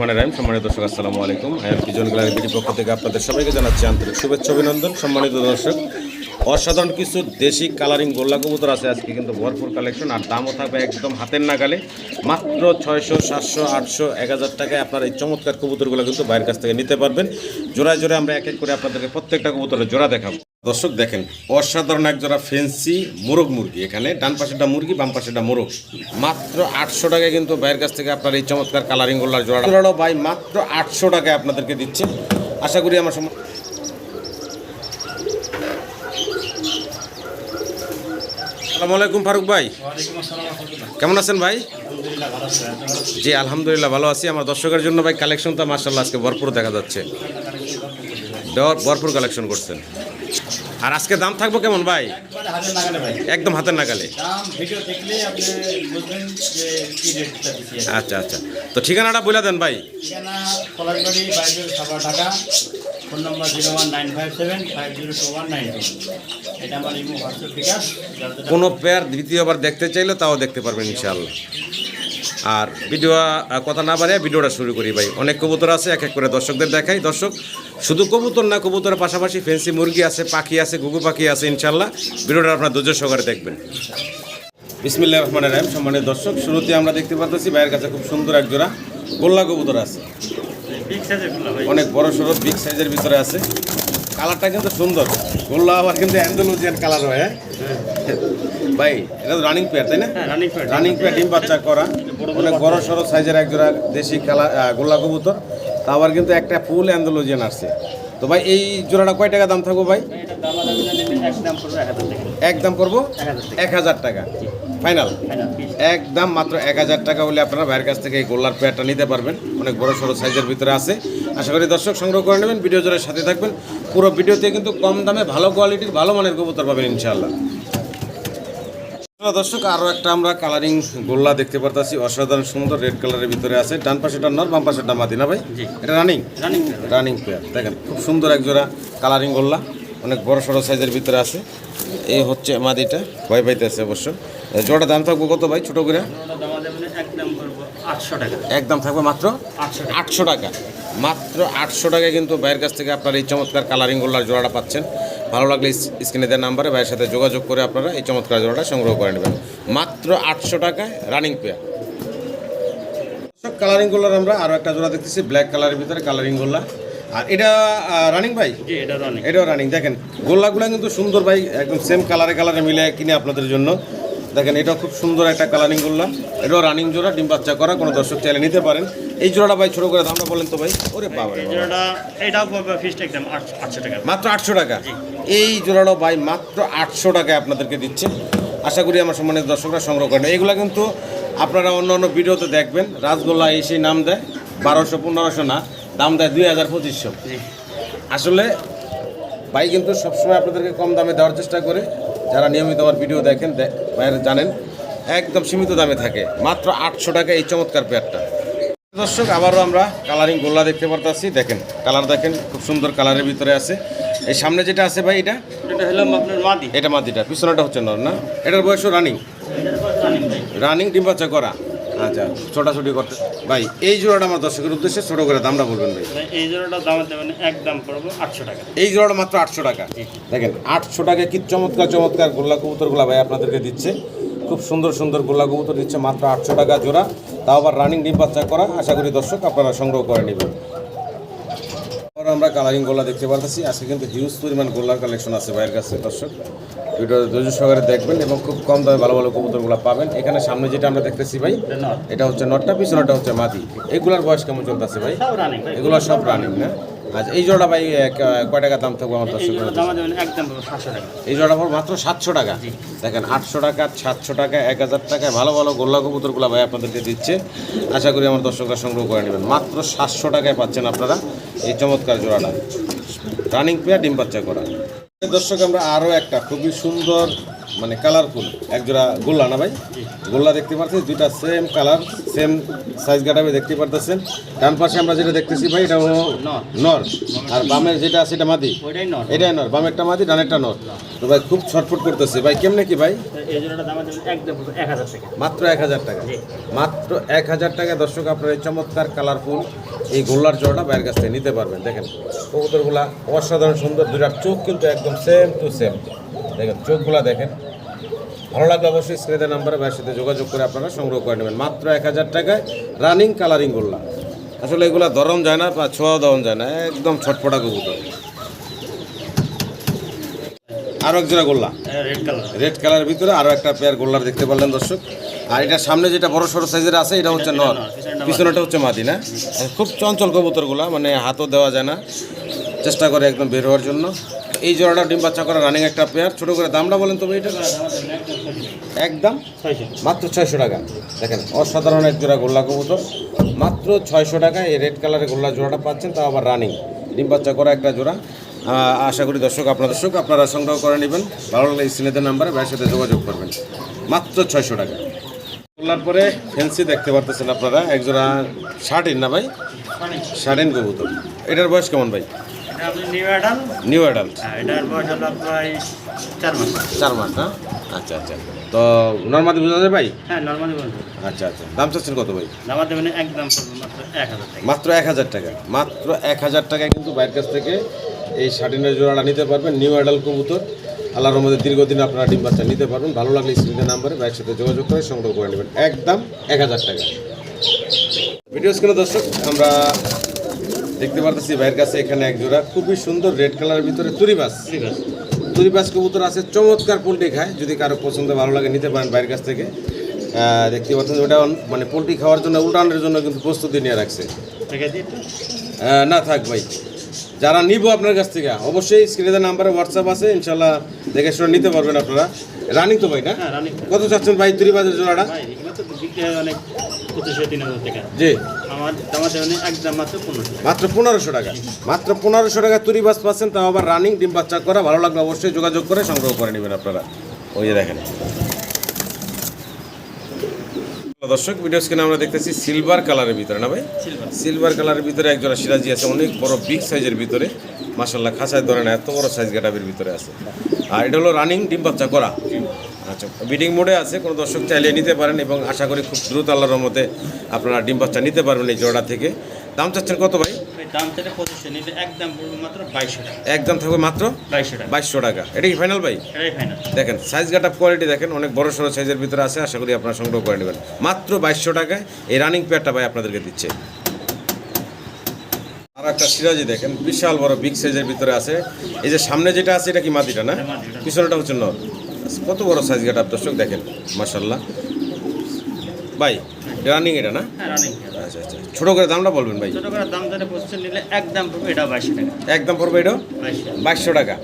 রহমান রাহিম। সম্মানিত দর্শক, আসসালামু আলাইকুম। আই এম গ্যালারি বিডি পক্ষ থেকে আপনাদের সবাইকে জানাচ্ছি আন্তরিক শুভেচ্ছা, অভিনন্দন। সম্মানিত দর্শক, অসাধারণ কিছু দেশি কালারিং গোল্লা কবুতর আছে আজকে, কিন্তু ভরপুর কালেকশন আর দামও থাকবে একদম হাতের নাগালে। মাত্র ছয়শো, সাতশো, আটশো, এক হাজার টাকায় আপনার এই চমৎকার কবুতরগুলো কিন্তু বাইরের কাছ থেকে নিতে পারবেন। জোড়ায় জোড়ায় আমরা এক এক করে আপনাদেরকে প্রত্যেকটা কবুতরের জোড়া দেখাবো। দর্শক দেখেন অসাধারণ এক জোড়া ফেন্সি মোরগ মুরগি। এখানে ডান পাশেটা মুরগি বাম পাশেটা মোরগ। মাত্র আটশো টাকায় কিন্তু বাইরের কাছ থেকে আপনার এই চমৎকার কালারিং গোল্লার জোড়া ভাই মাত্র আটশো টাকায় আপনাদেরকে দিচ্ছে। আশা করি আমার সম আসসালামু আলাইকুম ফারুক ভাই। কেমন আছেন ভাই? জি আলহামদুলিল্লাহ ভালো আছি। আমার দর্শকের জন্য ভাই কালেকশন তো মার্শাল্লাহ আজকে ভরপুর দেখা যাচ্ছে। ভরপুর কালেকশন করছেন। আর আজকে দাম থাকব কেমন ভাই? একদম হাতের নাগালে। আচ্ছা আচ্ছা। তো ঠিকানাটা বলে দেন ভাই। ঠিকানা পলাশবাড়ি বাইবেল সাবা টাকা phone number zero one nine five seven five zero two one nine এটা আমার ইমো হোয়াটসঅ্যাপ বিকাশ যার কোনো পেয়ার দ্বিতীয়বার দেখতে চাইলে তাও দেখতে পারবেন ইনশাআল্লাহ। আর ভিডিও কথা না বাড়িয়ে ভিডিওটা শুরু করি ভাই। অনেক কবুতর আছে এক এক করে দর্শকদের দেখাই। দর্শক শুধু কবুতর না কবুতরের পাশাপাশি ফেন্সি মুরগি আছে পাখি আছে গুগু পাখি আছে ইনশাল্লাহ ভিডিওটা আপনার ধৈর্য সহকারে দেখবেন। বিসমিল্লাহ রহমান রাহিম সম্মানিত দর্শক শুরুতে আমরা দেখতে পাচ্ছি ভাইয়ের কাছে খুব সুন্দর এক জোড়া গোল্লা কবুতর আছে। অনেক বড় সড়ো বিগ সাইজের ভিতরে আছে। কালারটা কিন্তু সুন্দর। গোল্লা আবার কিন্তু অ্যান্ডালুজিয়ান কালার হয় হ্যাঁ? ভাই এটা তো রানিং পেয়ার তাই না? হ্যাঁ রানিং রানিং পেয়ার ডিম বাচ্চা করা। অনেক বড় সড়ো সাইজের এক জোড়া দেশি কালা আহ, গোল্লা কবুতর। তা আবার কিন্তু একটা ফুল অ্যান্ডালুজিয়ান আসছে। তো ভাই এই জোড়াটা কয় টাকা দাম থাকব ভাই? এক দাম পড়বে এক হাজার টাকা। ফাইনাল একদম মাত্র এক হাজার টাকা হলে আপনারা ভাইয়ের কাছ থেকে এই গোল্লার পেয়ারটা নিতে পারবেন। অনেক বড় সড়ো সাইজের ভিতরে আছে। আশা করি দর্শক সংগ্রহ করে নেবেন ভিডিও জোরের সাথে থাকবেন। পুরো ভিডিওতে কিন্তু কম দামে ভালো কোয়ালিটির ভালো মানের কবুতর পাবেন ইনশাআল্লাহ। দর্শক আরও একটা আমরা কালারিং গোল্লা দেখতে পারতাছি। অসাধারণ সুন্দর রেড কালারের ভিতরে আছে। ডান পাশেটা নর বাম পাশেটা মাদি না ভাই এটা রানিং রানিং রানিং পেয়ার দেখেন খুব সুন্দর এক জোড়া কালারিং গোল্লা। অনেক বড় সড়ো সাইজের ভিতরে আছে। এই হচ্ছে মাদিটা। ভয় পাইতেছে অবশ্য। জোড়াটা দাম থাকব কত ভাই ছোটো করে? একদম থাকবে মাত্র আটশো টাকা। মাত্র আটশো টাকায় কিন্তু ভাইয়ের কাছ থেকে আপনারা এই চমৎকার কালারিং গোল্লার জোড়াটা পাচ্ছেন। ভালো লাগলে স্ক্রিনে দেওয়ার নাম্বারে ভাইয়ের সাথে যোগাযোগ করে আপনারা এই চমৎকার জোড়াটা সংগ্রহ করে নেবেন। মাত্র আটশো টাকায় রানিং পেয়ার কালারিং গোল্লার আমরা আরও একটা জোড়া দেখতেছি ব্ল্যাক কালারের ভিতরে কালারিং গোল্লা। আর এটা রানিং ভাই? এটা রানিং এটাও রানিং দেখেন গোল্লাগুলো কিন্তু সুন্দর ভাই একদম সেম কালারে কালারে মিলে কিনে আপনাদের জন্য। দেখেন এটাও খুব সুন্দর একটা কালারিং করলাম। এটাও রানিং জোড়া ডিম বাচ্চা করা কোনো দর্শক চাইলে নিতে পারেন। এই জোড়াটা ভাই ছোটো করে দামটা বলেন তো ভাই। ওরে বাবা। জোড়াটা এটাও একদম টাকা। মাত্র আটশো টাকা? এই জোড়াটাও ভাই মাত্র আটশো টাকায় আপনাদেরকে দিচ্ছে। আশা করি আমার সম্মানিত দর্শকরা সংগ্রহ করেন। এইগুলা কিন্তু আপনারা অন্য অন্য ভিডিওতে দেখবেন। রাজগোল্লা এই সেই নাম দেয় বারোশো পনেরোশো না দাম দেয় দুই হাজার পঁচিশশো। আসলে ভাই কিন্তু সবসময় আপনাদেরকে কম দামে দেওয়ার চেষ্টা করে। যারা নিয়মিত আমার ভিডিও দেখেন ভাইয়েরা জানেন একদম সীমিত দামে থাকে। মাত্র আটশো টাকা এই চমৎকার পেয়ারটা। দর্শক আবারও আমরা কালারিং গোল্লা দেখতে পারতেছি। দেখেন কালার দেখেন খুব সুন্দর কালারের ভিতরে আছে। এই সামনে যেটা আছে ভাই এটা? এটা হলো আপনার মাদি। এটা মাদিটা পিছনেটা হচ্ছে নর না? এটার বয়স রানিং রানিং ডিম্বাচা রানিং ডিম বাচ্চা করা। আচ্ছা ছোটাছুটি করতে। ভাই এই জোড়াটা আমার দর্শকের উদ্দেশ্যে ছোটো করে দামটা বলবেন ভাই। এই জোড়াটা দাম দেবেন এক দাম পড়ব আটশো টাকা। এই জোড়াটা মাত্র আটশো টাকা। দেখেন আটশো টাকা কি চমৎকার চমৎকার গোল্লা কবুতরগুলা ভাই আপনাদেরকে দিচ্ছে। খুব সুন্দর সুন্দর গোল্লা কবুতর দিচ্ছে মাত্র আটশো টাকা জোড়া। তাও আবার রানিং ডিম বাচ্চা করা আশা করি দর্শক আপনারা সংগ্রহ করে নেবেন। আমরা কালারিং গোল্লা দেখতে পারতেছি। আজকে কিন্তু হিউজ পরিমাণ গোল্লার কালেকশন আছে ভাইয়ের কাছে দর্শক। ভিডিও ধৈর্য সহকারে দেখবেন এবং খুব কম দামে ভালো ভালো কবুতরগুলো পাবেন। এখানে সামনে যেটা আমরা দেখতেছি ভাই এটা হচ্ছে নটটা পিছনেটা হচ্ছে মাদি। এগুলার বয়স কেমন চলতেছে ভাই? এগুলো সব রানিং না? আচ্ছা এই জোড়া ভাই কয় টাকা দাম থাকবে আমার দর্শক এই জোড়া পড়বে মাত্র সাতশো টাকা। দেখেন আটশো টাকা সাতশো টাকা এক হাজার টাকায় ভালো ভালো গোল্লা কবুতরগুলো ভাই আপনাদেরকে দিচ্ছে। আশা করি আমার দর্শকরা সংগ্রহ করে নেবেন। মাত্র সাতশো টাকায় পাচ্ছেন আপনারা এই চমৎকার জোড়াটা। রানিং পেয়ার ডিম বাচ্চা করা। দর্শক আমরা আরও একটা খুবই সুন্দর মানে কালারফুল এক জোড়া গোল্লা না ভাই? গোল্লা দেখতে পাচ্ছেন দুইটা সেম কালার সেম সাইজ কাটাবে দেখতে পারতেছেন। ডান পাশে আমরা যেটা দেখতেছি ভাই এটা হলো নর। আর বামের যেটা আছে এটা মাদি। এটাই নর। বামেরটা মাদি ডানেরটা নর। তো ভাই খুব ছটফট করতেছে। ভাই কেমনে কি ভাই? মাত্র এক হাজার টাকা। মাত্র এক হাজার টাকা। দর্শক আপনার এই চমৎকার কালারফুল এই গোল্লার জোড়াটা বাইরের কাছ থেকে নিতে পারবেন। দেখেন কবুতরগুলা অসাধারণ সুন্দর। দুটার চোখ কিন্তু একদম সেম টু সেম দেখেন চোখগুলা দেখেন। ভালো লাগলে অবশ্যই স্ক্রিনের নাম্বারে ভাইয়ের সাথে যোগাযোগ করে আপনারা সংগ্রহ করে নেবেন। মাত্র এক হাজার টাকায় রানিং কালারিং গোল্লা। আসলে এগুলা দরম যায় না বা ছোঁয়াও দেওয়া যায় না একদম ছটফটা কবুতর। আরও এক জোড়া গোল্লা। রেড কালার কালারের ভিতরে আরও একটা পেয়ার গোল্লার দেখতে পারলেন দর্শক। আর এটা সামনে যেটা বড় সড়ো সাইজের আছে এটা হচ্ছে নর। পিছনেটা হচ্ছে মাদি না? খুব চঞ্চল কবুতরগুলা মানে হাতও দেওয়া যায় না। চেষ্টা করে একদম বের হওয়ার জন্য। এই জোড়াটা ডিম বাচ্চা করা রানিং একটা পেয়ার ছোটো করে দামটা বলেন তবে এটা? একদম? মাত্র ছয়শো টাকা। দেখেন অসাধারণ এক জোড়া গোল্লা কবুতর। মাত্র ছয়শো টাকা এই রেড কালারের গোল্লা জোড়াটা পাচ্ছেন তাও আবার রানিং ডিম বাচ্চা করা একটা জোড়া। আশা করি দর্শক আপনার দর্শক আপনারা সংগ্রহ করে নেবেন। ভালো লাগলে স্ক্রিনেদের নাম্বারে ভাইয়ের সাথে যোগাযোগ করবেন। মাত্র ছয়শো টাকা। গোল্লার পরে ফেন্সি দেখতে পারতেছেন আপনারা এক জোড়া শার্টিন না ভাই? শার্টিন কবুতর। এটার বয়স কেমন ভাই? নিউ অ্যাডাল নিউ অ্যাডাল্ট এটার বয়স হলো প্রায় চার মাস। চার মাস না? আচ্ছা আচ্ছা। তো নর্মাদি বোঝা যায় ভাই? হ্যাঁ আচ্ছা আচ্ছা। দাম চাচ্ছেন কত ভাই? দামা দেবেন একদম মাত্র এক হাজার টাকা। মাত্র এক হাজার টাকা। কিন্তু বাইরের কাছ থেকে এই শার্টিনের জোড়াটা নিতে পারবেন নিউ অ্যাডাল কবুতর। আল্লাহর মধ্যে দীর্ঘদিন আপনারা ডিম বাচ্চা নিতে পারবেন। ভালো লাগলে স্ক্রিনের নাম্বারে বাইরের সাথে যোগাযোগ করে সংগ্রহ করে নেবেন। একদম এক হাজার টাকা। ভিডিও স্ক্রিনে দর্শক আমরা দেখতে পারতেছি ভাইয়ের কাছে এখানে এক জোড়া। খুবই সুন্দর রেড কালারের ভিতরে তুরি মাছ। তুরি মাছ। কবুতর আছে চমৎকার পোলট্রি খায়। যদি কারও পছন্দ ভালো লাগে নিতে পারেন বাইরের কাছ থেকে। দেখতে পাচ্ছেন ওটা মানে পোলট্রি খাওয়ার জন্য উল্টানোর জন্য কিন্তু প্রস্তুতি নিয়ে রাখছে। না থাক ভাই। যারা নিব আপনার কাছ থেকে অবশ্যই স্ক্রিনের নাম্বারে হোয়াটসঅ্যাপ আছে ইনশাল্লাহ দেখে শুনে নিতে পারবেন আপনারা। রানিং তো ভাই না? হ্যাঁ কত চাচ্ছেন ভাই তুরি বাজার জোড়াটা? জি। মাত্র পনেরোশো টাকা। মাত্র পনেরোশো টাকা। তুরি বাস পাচ্ছেন তাও আবার রানিং ডিম বাচ্চা করা। ভালো লাগলে অবশ্যই যোগাযোগ করে সংগ্রহ করে নেবেন আপনারা। ওই যে দেখেন। দর্শক ভিডিও স্ক্রিনে আমরা দেখতেছি সিলভার কালারের ভিতরে না ভাই? সিলভার কালারের ভিতরে একজোড়া সিরাজি আছে অনেক বড় বিগ সাইজের ভিতরে। মাসাল্লাহ খাঁচায় ধরে না এত বড় সাইজ গেটাবের ভিতরে আছে। আর এটা হলো রানিং ডিম বাচ্চা করা। আচ্ছা বিডিং মোডে আছে কোনো দর্শক চাইলে নিতে পারেন এবং আশা করি খুব দ্রুত আল্লাহর মতে আপনারা ডিম বাচ্চা নিতে পারবেন এই জোড়া থেকে। দাম চাচ্ছেন কত ভাই? একদম বাইশশো টাকা। একদম থাকবে মাত্র বাইশশো টাকা। এটা কি ফাইনাল ভাই? দেখেন সাইজ গাট আপ কোয়ালিটি দেখেন অনেক বড় সড়ো সাইজের ভিতরে আছে আশা করি আপনারা সংগ্রহ করে নেবেন। মাত্র বাইশশো টাকায় এই রানিং পেয়ারটা ভাই আপনাদেরকে দিচ্ছে। আর একটা সিরাজি দেখেন বিশাল বড় বিগ সাইজের ভিতরে আছে। এই যে সামনে যেটা আছে এটা কি মাটিটা না? পিছনেটা হচ্ছে নর। কত বড় সাইজ গাট দর্শক দেখেন? মার্শাল্লাহ ভাই রানিং এটা না? হ্যাঁ রানিং আচ্ছা আচ্ছা। ছোটো করে দামটা বলবেন ভাই। ছোটো করে দাম ধরে পঁচিশশো নিলে একদম পড়বে এটা বাইশশো টাকা। একদম পড়বে এটা? বাইশশো। টাকা।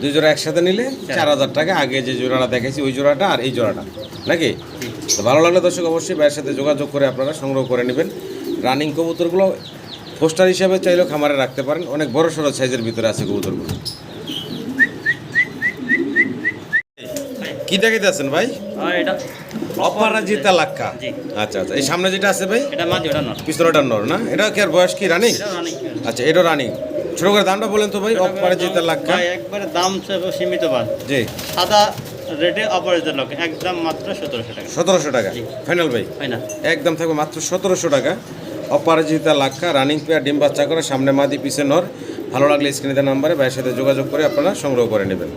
দুই জোড়া একসাথে নিলে চার হাজার টাকা। আগে যে জোড়াটা দেখেছি ওই জোড়াটা আর এই জোড়াটা। নাকি? তো ভালো লাগলে দর্শক অবশ্যই ভাইয়ের সাথে যোগাযোগ করে আপনারা সংগ্রহ করে নেবেন। রানিং কবুতরগুলো পোস্টার হিসাবে চাইলেও খামারে রাখতে পারেন। অনেক বড় সড়ো সাইজের ভিতরে আছে কবুতরগুলো। কি দেখাইতে আছেন ভাই? এটা অপরাজিতা লাক্ষা জি। আচ্ছা আচ্ছা। এই সামনে যেটা আছে ভাই? এটা মাঝে ওটা নর। না? এটা কি আর বয়স কি রানিং? আচ্ছা এটা রানিং। ছোট করে দামটা বলেন তো ভাই অপরাজিতা ভাই একবারে দাম সীমিত বাদ। জি। সাদা রেটে অপরাজিত লোক একদম মাত্র সতেরোশো টাকা। সতেরোশো টাকা। ফাইনাল ভাই? একদম থাকবে মাত্র সতেরোশো টাকা। অপরাজিতা লাক্ষা রানিং পেয়ার ডিম বাচ্চা করে সামনে মাদি পিছে নর। ভালো লাগলে স্ক্রিনে দেওয়া নাম্বারে ভাইয়ের সাথে যোগাযোগ করে আপনারা সংগ্রহ করে নেবেন।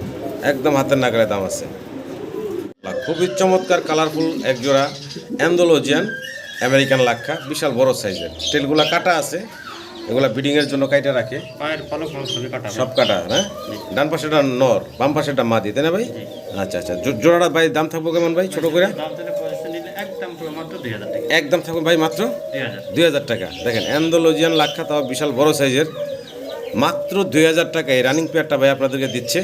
একদম হাতের নাগালে দাম আছে। খুবই চমৎকার কালারফুল এক জোড়া অ্যান্ডোলজিয়ান আমেরিকান লাক্ষা বিশাল বড় সাইজের। টেলগুলা কাটা আছে এগুলা বিডিংয়ের জন্য কাইটা রাখে। পায়ের ফলক কাটা সব কাটা হ্যাঁ? ডান পাশেটা নর বাম পাশেটা মাদি তাই না ভাই? আচ্ছা আচ্ছা জোড়াটা ভাই দাম থাকব কেমন ভাই ছোট করে? একদম থাকবে ভাই মাত্র দুই হাজার। টাকা। দেখেন অ্যান্ডোলজিয়ান লাক্ষা তাও বিশাল বড় সাইজের। মাত্র দুই হাজার টাকা এই রানিং পেয়ারটা ভাই আপনাদেরকে দিচ্ছে।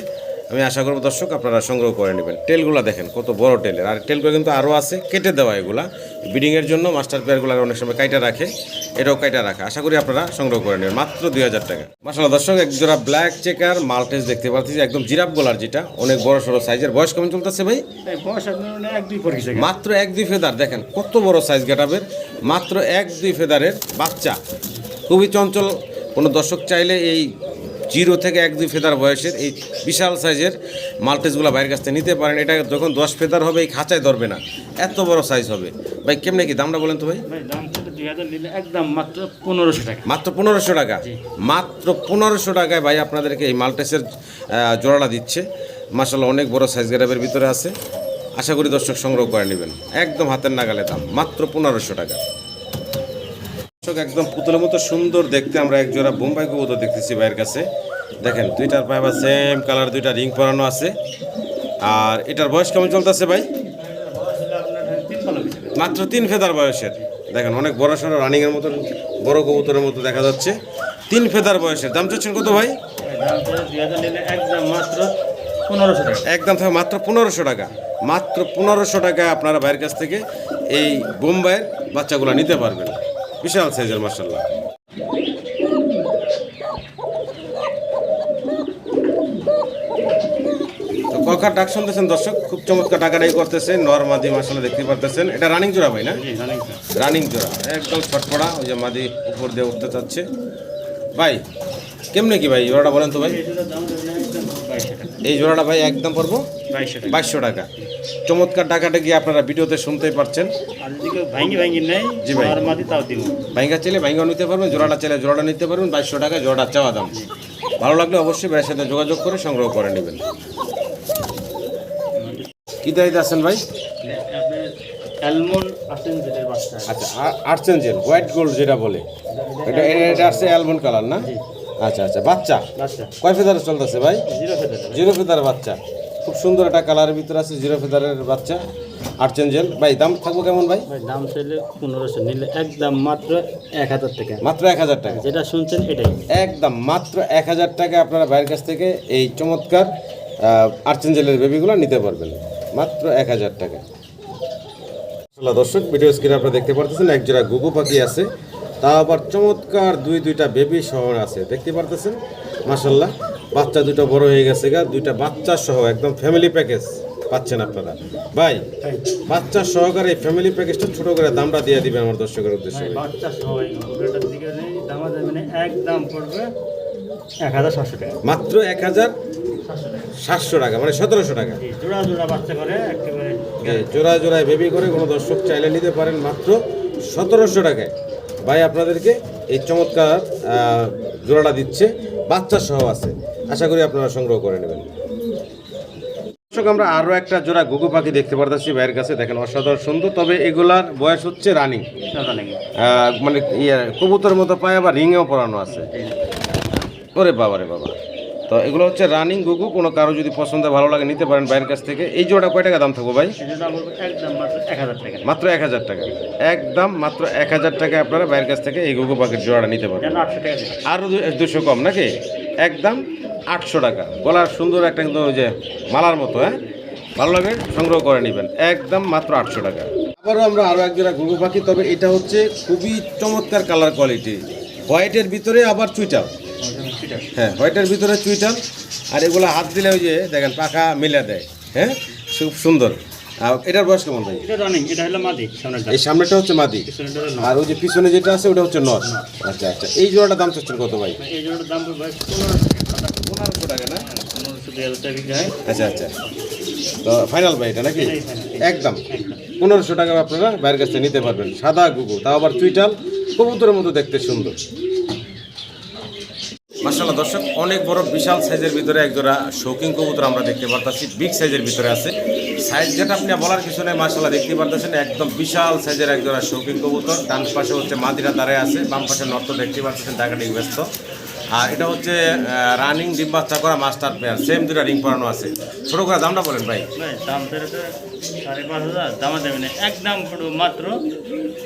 আমি আশা করব দর্শক আপনারা সংগ্রহ করে নেবেন। টেলগুলো দেখেন কত বড় টেলের আর টেলগুলো কিন্তু আরও আছে কেটে দেওয়া এগুলা। বিডিংয়ের জন্য মাস্টার পেয়ারগুলো অনেক সময় কাইটা রাখে এটাও কাইটা রাখে। আশা করি আপনারা সংগ্রহ করে নেবেন মাত্র দুই হাজার টাকা। মাসাল্লাহ দর্শক এক জোড়া ব্ল্যাক চেকার মাল্টেজ দেখতে পাচ্ছি একদম জিরাপ গোলার যেটা অনেক বড় সড়ো সাইজের বয়স কেমন চলতেছে ভাই? মাত্র এক দুই ফেদার দেখেন কত বড় সাইজ গেটাবের মাত্র এক দুই ফেদারের বাচ্চা। খুবই চঞ্চল। কোনো দর্শক চাইলে এই জিরো থেকে এক দুই ফেদার বয়সের এই বিশাল সাইজের মাল্টেজগুলো বাইরের কাছ থেকে নিতে পারেন। এটা যখন দশ ফেদার হবে এই খাঁচায় ধরবে না। এত বড় সাইজ হবে। ভাই কেমনে কি দামটা বলেন তো ভাই? একদম মাত্র পনেরোশো টাকা। মাত্র পনেরোশো টাকা? মাত্র পনেরোশো টাকায় ভাই আপনাদেরকে এই মাল্টেসের জোড়াটা দিচ্ছে। মাসাল্লাহ অনেক বড় সাইজ গ্যারাপের ভিতরে আছে। আশা করি দর্শক সংগ্রহ করে নেবেন। একদম হাতের নাগালে দাম। মাত্র পনেরোশো টাকা। দর্শক একদম পুতুলের মতো সুন্দর দেখতে আমরা এক জোড়া বোম্বাই কবুতর দেখতেছি ভাইয়ের কাছে। দেখেন, দুইটার পায়ে সেম কালার দুইটা রিং পরানো আছে। আর এটার বয়স কেমন চলতেছে ভাই? মাত্র তিন ফেদার বয়সের। দেখেন, অনেক বড় সড়ো রানিংয়ের মতন বড় কবুতরের মতো দেখা যাচ্ছে। তিন ফেদার বয়সের। দাম চাচ্ছেন কত ভাই? মাত্র পনেরোশো টাকা একদম থাকে মাত্র পনেরোশো টাকা। মাত্র পনেরোশো টাকায় আপনারা ভাইয়ের কাছ থেকে এই বোম্বাইয়ের বাচ্চাগুলো নিতে পারবেন। বিশাল সাইজের মার্শাল্লাহ তো ককার ডাক শুনতেছেন দর্শক খুব চমৎকার টাকাটাই করতেছে নর্মাদি মার্শাল্লাহ দেখতে পারতেছেন। এটা রানিং জোড়া ভাই না? রানিং জোড়া। একদম ছটপড়া ওই যে মাদি উপর দিয়ে উঠতে চাচ্ছে। ভাই কেমনে কি ভাই জোড়াটা বলেন তো ভাই? এই জোড়াটা ভাই একদম পড়ব? বাইশশো টাকা। চমৎকার টাকাটা গিয়ে আপনারা ভিডিওতে শুনতেই পারছেন। কেউ ভাঙ্গি ভাঙ্গি নেই জি ভাই। ভাইঙ্গা চাইলে ভাইঙ্গা নিতে পারবেন জোড়াটা চাইলে জোড়াটা নিতে পারবেন বাইশশো টাকা জোড়াটা চাওয়া দাম। ভালো লাগলে অবশ্যই ভাইয়ের সাথে যোগাযোগ করে সংগ্রহ করে নেবেন। কি দায়িত্ব আছেন ভাই? আচ্ছা আর্চেঞ্জেল হোয়াইট গোল্ড যেটা বলে। এটা এটা আসছে অ্যালমন্ড কালার না? আচ্ছা আচ্ছা বাচ্চা? কয় ফেদার চলতেছে ভাই? জিরো ফেদার বাচ্চা। খুব সুন্দর একটা কালারের ভিতরে আছে জিরো ফেদারের বাচ্চা আর্চেঞ্জেল ভাই দাম থাকব কেমন ভাই? ভাই দাম চাইলে পনেরোশো নিলে একদম মাত্র এক হাজার টাকা। মাত্র এক হাজার টাকা। যেটা শুনছেন এটাই। একদম মাত্র এক হাজার টাকা আপনারা ভাইয়ের কাছ থেকে এই চমৎকার আর্চেঞ্জেলের বেবিগুলো নিতে পারবেন। মাত্র এক হাজার টাকা। দর্শক ভিডিও স্ক্রিনে আপনারা দেখতে পারতেছেন এক জোড়া গুগু পাখি আছে। তা আবার চমৎকার দুই দুইটা বেবি শহর আছে। দেখতে পারতেছেন? মাসাল্লাহ বাচ্চা দুটো বড় হয়ে গেছে গা দুইটা বাচ্চা সহ একদম ফ্যামিলি প্যাকেজ পাচ্ছেন আপনারা। ভাই বাচ্চা সহকারে এই ফ্যামিলি প্যাকেজটা ছোট করে দামটা দিয়ে দিবেন আমার দর্শকের উদ্দেশ্যে। বাচ্চা একদম পড়বে এক হাজার সাতশো টাকা। মাত্র এক হাজার সাতশো টাকা মানে সতেরোশো টাকা। জি, জোড়া জোড়া বাচ্চা করে জোড়ায় জোড়ায় বেবি করে কোনো দর্শক চাইলে নিতে পারেন মাত্র সতেরোশো টাকায়। ভাই আপনাদেরকে এই চমৎকার জোড়াটা দিচ্ছে। বাচ্চা সহ আছে। আশা করি আপনারা সংগ্রহ করে নেবেন। দর্শক আমরা আরও একটা জোড়া গুগু পাখি দেখতে পারতেছি ভাইয়ের কাছে। দেখেন অসাধারণ সুন্দর তবে এগুলার বয়স হচ্ছে রানিং। মানে ইয়ে কবুতরের মতো পায়ে আবার রিংয়েও পরানো আছে। ওরে বাবা রে বাবা। তো এগুলো হচ্ছে রানিং গুগু কোনো কারও যদি পছন্দ ভালো লাগে নিতে পারেন ভাইয়ের কাছ থেকে। এই জোড়া কয় টাকা দাম থাকব ভাই? মাত্র এক হাজার টাকা। টাকা। একদম মাত্র এক হাজার টাকায় আপনারা বাইরের কাছ থেকে এই গুগু পাখির জোড়াটা নিতে টাকা আরও দুশো কম নাকি? একদম আটশো টাকা। গলার সুন্দর একটা কিন্তু ওই যে মালার মতো হ্যাঁ? ভালো লাগে সংগ্রহ করে নেবেন। একদম মাত্র আটশো টাকা। আবারও আমরা আরও এক জোড়া পাখি, তবে এটা হচ্ছে খুবই চমৎকার কালার কোয়ালিটি হোয়াইটের ভিতরে আবার চুইটাল। হ্যাঁ হোয়াইটের ভিতরে চুইটাল। আর এগুলো হাত দিলে ওই যে দেখেন পাখা মিলে দেয় হ্যাঁ? খুব সুন্দর। এটার বয়স কেমন ভাই? এটা রানিং এটা হলো মাদি সামনেটা এই সামনেটা হচ্ছে মাদি। আর ওই যে পিছনে যেটা আছে ওটা হচ্ছে নর আচ্ছা আচ্ছা। এই জোড়াটা দাম চাচ্ছেন কত ভাই? এই জোড়াটার দাম পড়বে পনেরোশো টাকা না? পনেরোশো দুই হাজার টাকা আচ্ছা আচ্ছা। তো ফাইনাল ভাই এটা নাকি? একদম। পনেরোশো টাকা আপনারা বাইরের কাছ থেকে নিতে পারবেন। সাদা গুগু তাও আবার চুইটাল কবুতরের মতো দেখতে সুন্দর। মাসাল্লাহ দর্শক অনেক বড় বিশাল সাইজের ভিতরে একজোড়া শৌকিং কবুতর আমরা দেখতে পারতাছি। বিগ সাইজের ভিতরে আছে। সাইজ যেটা আপনি বলার কিছু নেই দেখতে পারতেছেন, একদম বিশাল সাইজের একজোড়া শৌখিন কবুতর। ডান পাশে হচ্ছে মাদিরা দাঁড়ায় আছে, বাম পাশে নর্থ দেখতে পারতেছেন, ঢাকাটি ব্যস্ত। আর এটা হচ্ছে রানিং ডিম বাচ্চা করা মাস্টার পেয়ার, সেম দুটা রিং পরানো আছে। ছোট করে দামটা বলেন ভাই। দাম সাড়ে পাঁচ হাজার, দামা দেবেন একদম মাত্র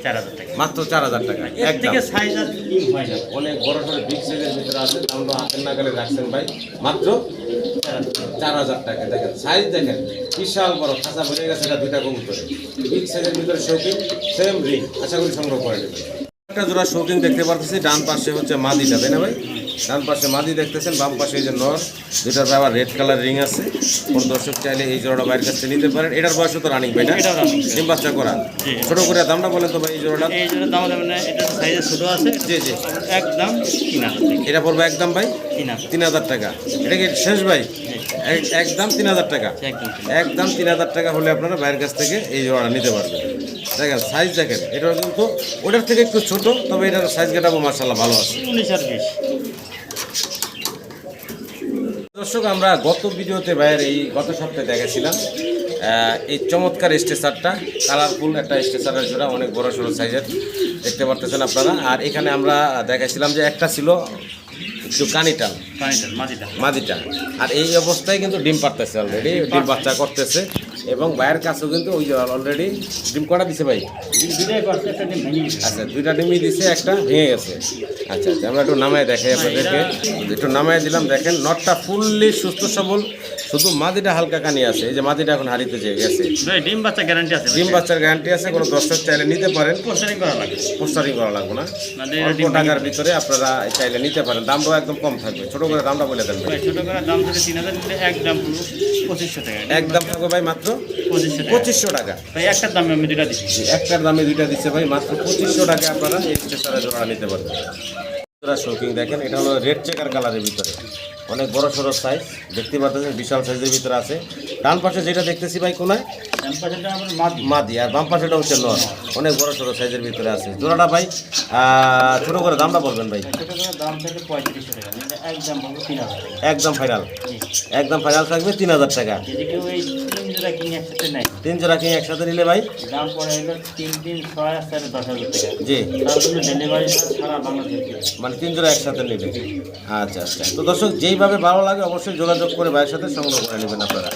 চার হাজার টাকা। মাত্র চার হাজার টাকা এর থেকে সাইজ আর হয় না। অনেক বড় সড়ো বিগ সাইজের ভিতরে আছে দামটা হাতের নাগালে রাখছেন ভাই। মাত্র চার হাজার টাকা দেখেন সাইজ দেখেন বিশাল বড় খাঁচা ভরে গেছে এটা দুইটা কবুতরে বিগ সাইজের ভিতরে শৌখিন সেম রিং আশা করি সংগ্রহ করে নেবেন। একটা জোড়া শৌখিন দেখতে পারতেছি ডান পাশে হচ্ছে মাদিটা তাই না ভাই? ডান পাশে মাদি দেখতেছেন বাম পাশে এই যে নর দুটার আবার রেড কালার রিং আছে। কোন দর্শক চাইলে এই জোড়াটা বাইরের কাছে নিতে পারেন। এটার বয়স তো রানিং ভাই না? ডিম বাচ্চা করা। ছোট করে দামটা বলেন তো ভাই এই জোড়াটা এই জন্য দাম দেবে না এটা সাইজে ছোটো আছে। জি জি। একদম তিন হাজার এটা পড়বে একদম ভাই? তিন হাজার। টাকা। এটা কি শেষ ভাই? এক- একদম তিন হাজার টাকা। একদম তিন একদম তিন হাজার টাকা হলে আপনারা বাইরের কাছ থেকে এই জোড়াটা নিতে পারবেন। দেখেন সাইজ দেখেন। এটা কিন্তু ওটার থেকে একটু ছোট তবে এটার সাইজ গেটাবো মার্শাল্লাহ ভালো আছে। উনিশ আর বিশ। দর্শক আমরা গত ভিডিওতে ভাইয়ের এই গত সপ্তাহে দেখেছিলাম এই চমৎকার স্টেচারটা কালারফুল একটা স্টেচারের জোড়া অনেক বড় সড়ো সাইজের দেখতে পারতেছেন আপনারা। আর এখানে আমরা দেখেছিলাম যে একটা ছিল একটু কানিটাল কানিটাল মাদিটা মাদিটা আর এই অবস্থায় কিন্তু ডিম পারতেছে অলরেডি ডিম বাচ্চা করতেছে। এবং ভাইয়ের কাছেও কিন্তু ওই অলরেডি ডিম কটা দিছে ভাই? আচ্ছা দুইটা ডিমই দিছে একটা ভেঙে গেছে। আচ্ছা আচ্ছা আমরা একটু নামায় দেখাই আপনাদেরকে। একটু নামায় দিলাম দেখেন নটটা ফুললি সুস্থ সবল শুধু মাদিটা হালকা কানি আছে এই যে মাদিটা এখন হারিতে যে গেছে। ডিম বাচ্চা গ্যারান্টি আছে ডিম বাচ্চার গ্যারান্টি আছে কোনো দর্শক চাইলে নিতে পারেন। পোস্টারিং করা লাগে পোস্টারিং করা লাগবে না। অল্প টাকার ভিতরে আপনারা চাইলে নিতে পারেন। দামটাও একদম কম থাকবে। ছোট করে দামটা বলে দেন ভাই। ছোট করে দাম থেকে তিন হাজার নিলে এক দাম পঁচিশশো টাকা। একদম থাকবে ভাই মাত্র পঁচিশশো টাকা। ভাই একটার দামে আমি দুটা দিচ্ছি। একটার দামে দুইটা দিচ্ছে ভাই মাত্র পঁচিশশো টাকা আপনারা এই স্টেশনে জোড়া নিতে পারবেন। শৌকিং দেখেন এটা হলো রেড চেকার কালারের ভিতরে। অনেক বড় সড়ো সাইজ দেখতে পাচ্ছেন বিশাল সাইজের ভিতরে আছে। ডান পাশে যেটা দেখতেছি ভাই কোনায় মাদি। আর বাম পাশেটা হচ্ছে নর। অনেক বড় সড়ো সাইজের ভিতরে আছে। জোড়াটা ভাই ছোট করে দামটা বলবেন ভাই। টাকা একদম ফাইনাল একদম ফাইনাল থাকবে তিন হাজার টাকা। জোড়া কিনে একসাথে নেয়। তিন জোড়া কিনে একসাথে নিলে ভাই? দাম পড়ে এলো তিন তিন ছয় আর দশ হাজার টাকা। জি। তার জন্য ডেলিভারি সারা বাংলাদেশ মানে তিন জোড়া একসাথে নেবেন আচ্ছা আচ্ছা। তো দর্শক যেইভাবে ভালো লাগে অবশ্যই যোগাযোগ করে ভাইয়ের সাথে সংগ্রহ করে নেবেন আপনারা।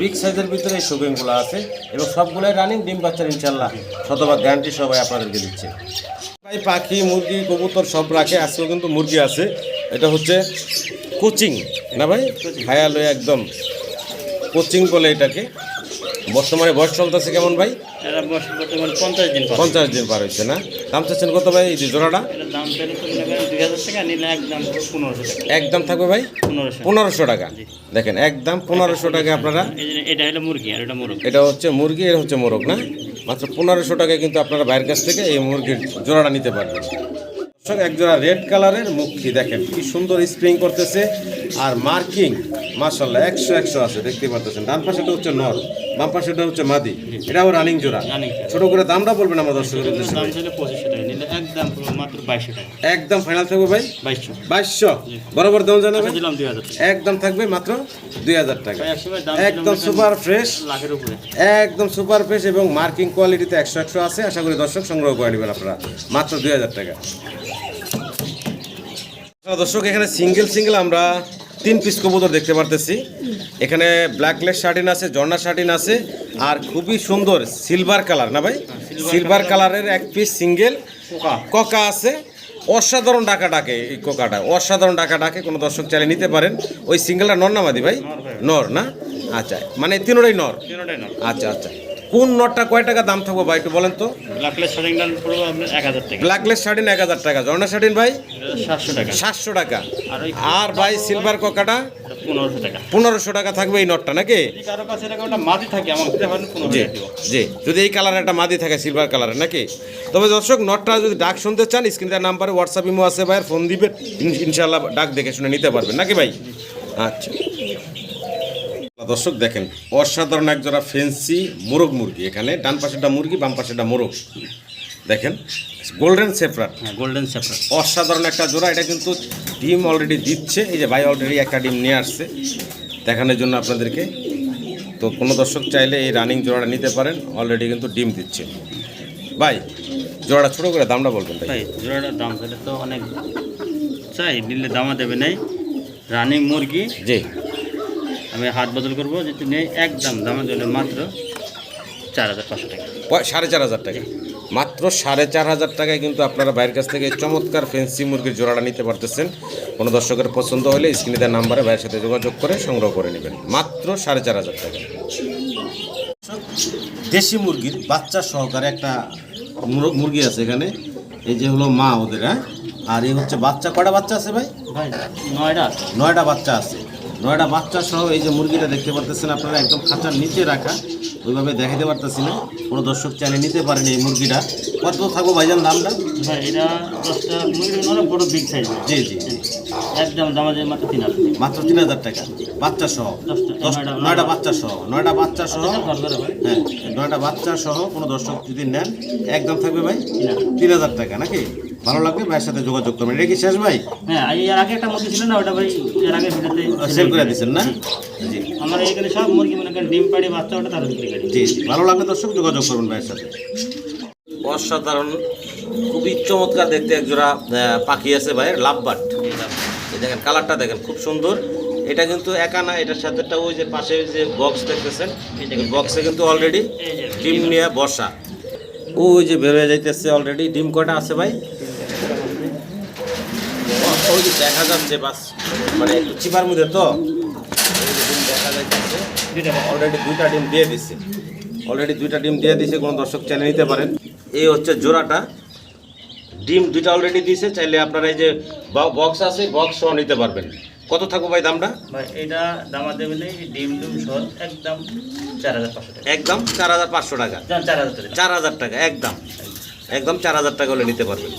বিগ সাইজের ভিতরে এই শোপিংগুলো আছে এবং সবগুলোই রানিং ডিম বাচ্চার ইনশাল্লাহ শতভাগ গ্যারান্টি সবাই আপনাদেরকে দিচ্ছে। ভাই পাখি মুরগি কবুতর সব রাখে। আজকেও কিন্তু মুরগি আছে। এটা হচ্ছে কোচিং না ভাই? হায়াল হয়ে একদম। কোচিং বলে এটাকে। বর্তমানে বয়স চলতেছে কেমন ভাই? পঞ্চাশ দিন পর পঞ্চাশ দিন পার হয়েছে না। দাম চাচ্ছেন কত ভাই এই যে জোড়াটা? একদম থাকবে ভাই? পনেরোশো। পনেরোশো টাকা। দেখেন একদম পনেরোশো টাকা আপনারা। এটা হলো মুরগি আর এটা মোরগ। এটা হচ্ছে মুরগি এটা হচ্ছে মোরগ না? মাত্র পনেরোশো টাকায় কিন্তু আপনারা বাইরের কাছ থেকে এই মুরগির জোড়াটা নিতে পারবেন। দর্শক, এক জোড়া রেড কালারের মুখী দেখেন কি সুন্দর স্প্রিং করতেছে। আর মার্কিং মার্শাল্লাহ একশো একশো আছে দেখতে পাচ্ছেন ডান পাশেটা হচ্ছে নর বাম পাশেটা হচ্ছে মাদি। এটাও রানিং জোড়া। ছোট করে দামটা বলবেন আমার দর্শকের উদ্দেশ্যে? একদম মাত্র বাইশশো টাকা। একদম ফাইনাল থাকবে ভাই? বাইশশো। বাইশশো? বরাবর দাম জানাবেন? আচ্ছা, দিলাম দুই হাজার একদম থাকবে মাত্র দুই হাজার টাকা। একদম সুপার ফ্রেশ লাখের উপরে। একদম সুপার ফ্রেশ এবং মার্কিং কোয়ালিটিতে একশো একশো আছে। আশা করি দর্শক সংগ্রহ করে নেবেন আপনারা। মাত্র দুই হাজার টাকা। দর্শক এখানে সিঙ্গেল সিঙ্গেল আমরা তিন পিস কবুতর দেখতে পারতেছি। এখানে ব্ল্যাকলেস শার্টিন আছে জর্না শার্টিন আছে আর খুবই সুন্দর সিলভার কালার না ভাই? সিলভার কালারের এক পিস সিঙ্গেল কোকা। আছে। অসাধারণ ডাকা ডাকে এই কোকাটা অসাধারণ ডাকা ডাকে কোনো দর্শক চাইলে নিতে পারেন। ওই সিঙ্গেলটা নর না মাদি ভাই? নর না? আচ্ছা মানে তিনোটাই নর। আচ্ছা আচ্ছা। কোন নটটা কয় টাকা দাম থাকব ভাই একটু বলেন তো? লাখলেস শাড়িং ডাল পড়ব আপনার এক হাজার টাকা। ব্ল্যাকলেস শার্টিন এক হাজার টাকা। জর্না শার্টিন ভাই? সাতশো টাকা। সাতশো টাকা। আর ভাই সিলভার কোকাটা? পনেরোশো টাকা। পনেরোশো টাকা থাকবে এই নটটা নাকি? কারও কাছে থাকে আমার জি জি। যদি এই কালারের একটা মাদি থাকে সিলভার কালারের নাকি? তবে দর্শক নটটা যদি ডাক শুনতে চান স্ক্রিনের নাম্বারে হোয়াটসঅ্যাপ ইমো আছে ভাই ফোন দিবেন ইন- ইনশাল্লাহ ডাক দেখে শুনে নিতে পারবেন। নাকি ভাই? আচ্ছা। দর্শক দেখেন অসাধারণ এক জোড়া ফেন্সি মোরগ মুরগি। এখানে ডান পাশেটা মুরগি বাম পাশেটা মোরগ। দেখেন গোল্ডেন সেফরাট হ্যাঁ গোল্ডেন সেপারেট অসাধারণ একটা জোড়া এটা কিন্তু ডিম অলরেডি দিচ্ছে। এই যে ভাই অলরেডি একটা ডিম নিয়ে আসছে। দেখানোর জন্য আপনাদেরকে। তো কোনো দর্শক চাইলে এই রানিং জোড়াটা নিতে পারেন অলরেডি কিন্তু ডিম দিচ্ছে। ভাই জোড়াটা ছোটো করে দামটা বলবেন ভাই। জোড়াটার দাম তো অনেক চাই নিলে দামা দেবে নাই। রানিং মুরগি জি। আমি হাত বদল করব যদি নেই একদম দামা জন্য মাত্র চার হাজার পাঁচশো টাকা। সাড়ে চার হাজার টাকা। মাত্র সাড়ে চার হাজার টাকায় কিন্তু আপনারা বাইরের কাছ থেকে চমৎকার ফেন্সি মুরগির জোড়াটা নিতে পারতেছেন। কোনো দর্শকের পছন্দ হলে স্ক্রিনে দেওয়ার নাম্বারে ভাইয়ের সাথে যোগাযোগ করে সংগ্রহ করে নেবেন। মাত্র সাড়ে চার হাজার টাকা। দেশি মুরগির বাচ্চা সহকারে একটা মুর- মুরগি আছে এখানে। এই যে হলো মা ওদের হ্যাঁ? আর এই হচ্ছে বাচ্চা। কটা বাচ্চা আছে ভাই? ভাই নয়টা নয়টা বাচ্চা আছে। নয়টা বাচ্চা সহ এই যে মুরগিটা দেখতে পারতেছেন আপনারা একদম খাঁচার নিচে রাখা। ওইভাবে দেখাতে পারতেছি না। কোনো দর্শক চাইলে নিতে পারেন এই মুরগিটা। কত থাকব ভাইজান দামটা? ভাই এটা দশটা মুরগি বড় বিগ সাইজ জি জি। একদম দাম আছে মাত্র তিন হাজার মাত্র তিন হাজার টাকা। বাচ্চা সহ। নয়টা- বাচ্চা সহ। নয়টা বাচ্চা সহ। ভাই হ্যাঁ নয়টা বাচ্চা সহ কোনো দর্শক যদি নেন একদম থাকবে ভাই? তিন হাজার টাকা নাকি? ভালো লাগবে? ভাইয়ের সাথে যোগাযোগ করবেন। এটা কি শেষ ভাই? হ্যাঁ এর আগে একটা মুরগি ছিল না ওটা ভাই এর আগে ভিডিওতে সেল করে দিচ্ছেন না? জি। আমার এখানে সব মুরগি মনে করেন ডিম পাড়ি বাচ্চা ওটা তার বিক্রি করি জি ভালো লাগবে দর্শক যোগাযোগ করবেন ভাইয়ের সাথে। অসাধারণ খুবই চমৎকার দেখতে একজোড়া পাখি আছে ভাইয়ের লাভবাট এই দেখেন কালারটা দেখেন খুব সুন্দর। এটা কিন্তু একা না এটার সাথে একটা ওই যে পাশে যে বক্স দেখতেছেন বক্সে কিন্তু অলরেডি ডিম নিয়ে বসা। ওই যে বের হয়ে যাইতেছে অলরেডি ডিম কটা আছে ভাই? ওই যে দেখা যাচ্ছে বাস মানে একটু চিপার মধ্যে তো। ডিম দেখা ভাই। অলরেডি দুইটা ডিম দিয়ে দিছে। অলরেডি দুইটা ডিম দিয়ে দিছে কোনো দর্শক চাইলে নিতে পারেন। এই হচ্ছে জোড়াটা। ডিম দুইটা অলরেডি দিয়েছে চাইলে আপনারা এই যে বক্স আছে বক্স সহ নিতে পারবেন। কত থাকব ভাই দামটা? ভাই এটা দামা দেবে ডিম ডিম সহ একদম চার হাজার পাঁচশো টাকা। একদম চার হাজার পাঁচশো টাকা। চার হাজার টাকা। চার হাজার টাকা একদম। একদম চার হাজার টাকা হলে নিতে পারবেন।